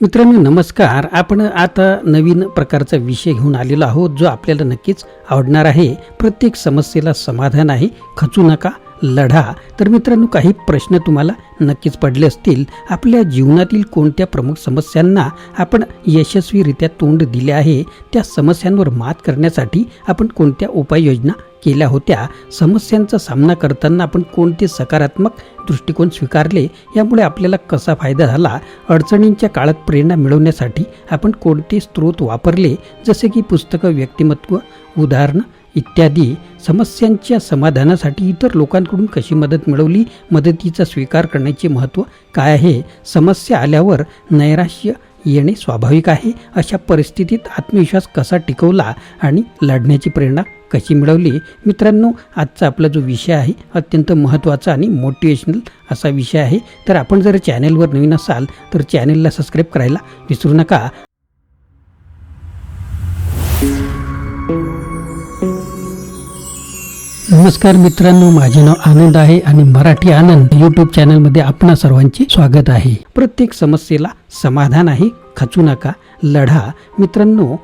मित्रांनो नमस्कार. आपण आता नवीन प्रकारचा विषय घेऊन आलेलो आहोत जो आपल्याला नक्कीच आवडणार आहे. प्रत्येक समस्येला समाधान आहे. खचू नका. लढा. तर मित्रांनो काही प्रश्न तुम्हाला नक्कीच पडले असतील. आपल्या जीवनातील कोणत्या प्रमुख समस्यांना आपण यशस्वीरित्या तोंड दिले आहे त्या समस्यांवर मात करण्यासाठी आपण कोणत्या उपाययोजना केल्या होत्या? समस्यांचा सामना करताना आपण कोणते सकारात्मक दृष्टिकोन स्वीकारले? यामुळे आपल्याला कसा फायदा झाला? अडचणींच्या काळात प्रेरणा मिळवण्यासाठी आपण कोणते स्रोत वापरले? जसे की पुस्तकं व्यक्तिमत्व उदाहरणं इत्यादी समस्यांच्या समाधानासाठी इतर लोकांकडून कशी मदत मिळवली मदतीचा स्वीकार करण्याचे महत्त्व काय आहे समस्या आल्यावर नैराश्य येणे स्वाभाविक आहे अशा परिस्थितीत आत्मविश्वास कसा टिकवला आणि लढण्याची प्रेरणा कशी मिळवली? मित्रांनो आजचा आपला जो विषय आहे अत्यंत महत्त्वाचा आणि मोटिवेशनल असा विषय आहे. तर आपण जर चॅनेलवर नवीन असाल तर चॅनेलला सबस्क्राईब करायला विसरू नका. नमस्कार मित्रांनो माझे नाव आनंद आहे आणि मराठी आनंद यूट्यूब चॅनलमध्ये आपणा सर्वांचे स्वागत आहे. प्रत्येक समस्येला समाधान आहे खचू नका. लढा. मित्रांनो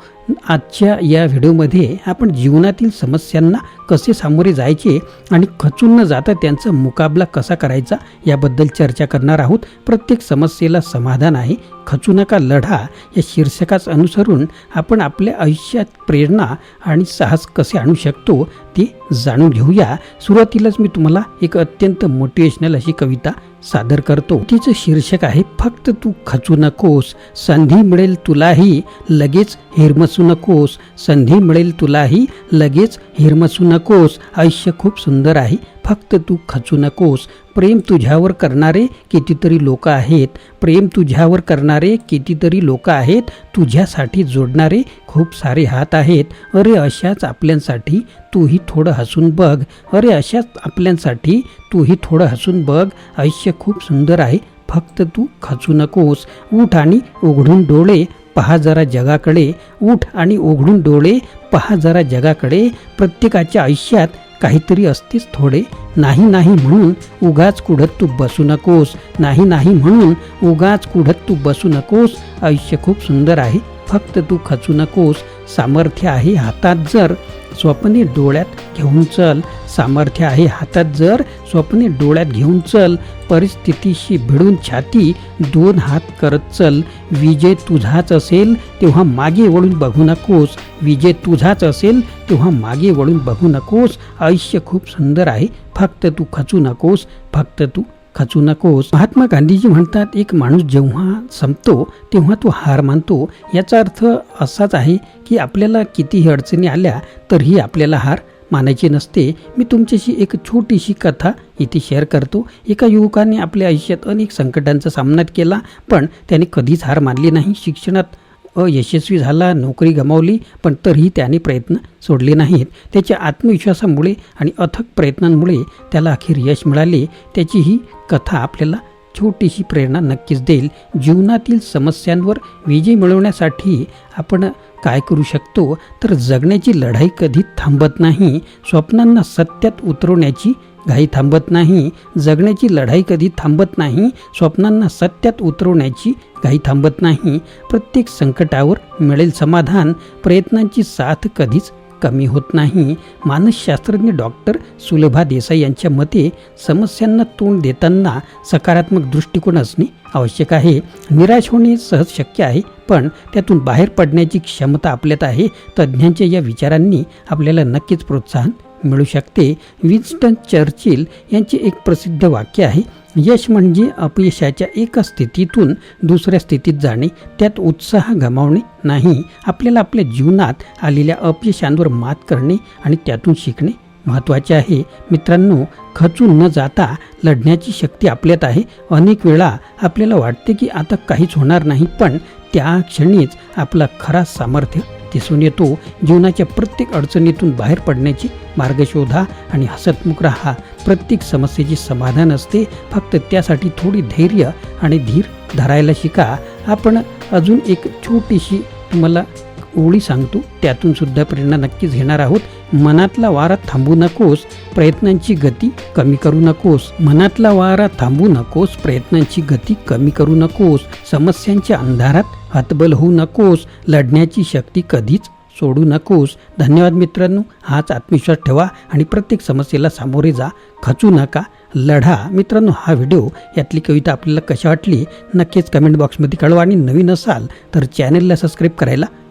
आजच्या या व्हिडिओमध्ये आपण जीवनातील समस्यांना कसे सामोरे जायचे आणि खचून न जाता त्यांचा मुकाबला कसा करायचा याबद्दल चर्चा करणार आहोत. प्रत्येक समस्येला समाधान आहे. खचू नका लढा. या शीर्षकास अनुसरून आपण आपल्या आयुष्यात प्रेरणा आणि साहस कसे आणू शकतो ते जाणून घेऊया. सुरुवातीलाच मी तुम्हाला एक अत्यंत मोटिवेशनल अशी कविता सादर करतो. तिचं शीर्षक आहे फक्त तू खचू नकोस. संधी मिळेल तुला. तुलाही लगेच हिरमसू नकोस. संधी मिळेल तुलाही लगेच हिरमसू नकोस. आयुष्य खूप सुंदर आहे फक्त तू खचू नकोस. प्रेम तुझ्यावर करणारे कितीतरी लोक आहेत. प्रेम तुझ्यावर करणारे कितीतरी लोक आहेत. तुझ्यासाठी जोडणारे खूप सारे हात आहेत. अरे अशाच आपल्यांसाठी तूही थोडं हसून बघ. अरे अशाच आपल्यांसाठी तूही थोडं हसून बघ. आयुष्य खूप सुंदर आहे फक्त तू खचू नकोस. उठ आणि उघडून डोळे पहा जरा जगाकडे उठ आणि उघडून डोळे पहा जरा जगाकडे. प्रत्येकाच्या आयुष्यात काहीतरी असतेच थोडे. नाही नाही म्हणून उगाच कुढत तू बसू नकोस. नाही नाही म्हणून उगाच कुढत तू बसू नकोस. आयुष्य खूप सुंदर आहे. फक्त तू खचू नकोस. सामर्थ्य आहे हातात जर. स्वप्ने डोळ्यात घेऊन चल. सामर्थ्य आहे हातात जर. स्वप्ने डोळ्यात घेऊन चल. परिस्थितीशी भिडून छाती दोन हात करत चल. विजय तुझाच असेल तेव्हा मागे वळून बघू नकोस. विजय तुझाच असेल तेव्हा मागे वळून बघू नकोस. आयुष्य खूप सुंदर आहे फक्त तू खचू नकोस. फक्त तू खचू नकोस. महात्मा गांधीजी म्हणतात एक माणूस जेव्हा संपतो तेव्हा तो हार मानतो. याचा अर्थ असाच आहे की आपल्याला कितीही अडचणी आल्या तरीही आपल्याला हार मानायची नसते मी तुमच्याशी एक छोटीशी कथा इथे शेअर करतो. एका युवकाने आपल्या आयुष्यात अनेक संकटांचा सामना केला पण त्याने कधीच हार मानली नाही. शिक्षणात अयशस्वी झाला नोकरी गमावली पण तरीही त्याने प्रयत्न सोडले नाहीत. त्याच्या आत्मविश्वासामुळे आणि अथक प्रयत्नांमुळे त्याला अखेर यश मिळाले. त्याची ही कथा आपल्याला छोटीशी प्रेरणा नक्कीच देईल. जीवनातील समस्यांवर विजय मिळवण्यासाठी आपण काय करू शकतो? तर जगण्याची लढाई कधी थांबत नाही. स्वप्नांना सत्यात उतरवण्याची घाई थांबत नाही. जगण्याची लढाई कधी थांबत नाही. स्वप्नांना सत्यात उतरवण्याची घाई थांबत नाही. प्रत्येक संकटावर मिळेल समाधान. प्रयत्नांची साथ कधीच कमी होत नाही. मानसशास्त्रज्ञ डॉक्टर सुलभा देसाई यांच्या मते समस्यांना तोंड देताना सकारात्मक दृष्टिकोन असणे आवश्यक आहे. निराश होणे सहज शक्य आहे पण त्यातून बाहेर पडण्याची क्षमता आपल्यात आहे. तज्ज्ञांच्या या विचारांनी आपल्याला नक्कीच प्रोत्साहन मिळू शकते. विन्स्टन चर्चिल यांचे एक प्रसिद्ध वाक्य आहे यश म्हणजे अपयशाच्या एका स्थितीतून दुसऱ्या स्थितीत जाणे त्यात उत्साह गमावणे नाही आपल्याला आपल्या जीवनात आलेल्या अपयशांवर मात करणे आणि त्यातून शिकणे महत्त्वाचे आहे. मित्रांनो खचून न जाता लढण्याची शक्ती आपल्यात आहे. अनेक वेळा आपल्याला वाटते की आता काहीच होणार नाही पण त्या क्षणीच आपला खरा सामर्थ्य दिसून येतो. जीवनाच्या प्रत्येक अडचणीतून बाहेर पडण्याची मार्ग शोधा आणि हसतमुख राहा. प्रत्येक समस्येचे समाधान असते. फक्त त्यासाठी थोडी धैर्य आणि धीर धरायला शिका. आपण अजून एक छोटीशी तुम्हाला ओळी सांगतो. त्यातून सुद्धा प्रेरणा नक्कीच घेणार आहोत. मनातला वारा थांबू नकोस प्रयत्नांची गती कमी करू नकोस. मनातला वारा थांबू नकोस प्रयत्नांची गती कमी करू नकोस. समस्यांच्या अंधारात हतबल होऊ नकोस. लढण्याची शक्ती कधीच सोडू नकोस. धन्यवाद मित्रांनो. हाच आत्मविश्वास ठेवा आणि प्रत्येक समस्येला सामोरे जा. खचू नका. लढा. मित्रांनो हा व्हिडिओ यातली कविता आपल्याला कशी वाटली? नक्कीच कमेंट बॉक्समध्ये कळवा. आणि नवीन असाल तर चॅनलला सबस्क्राईब करायला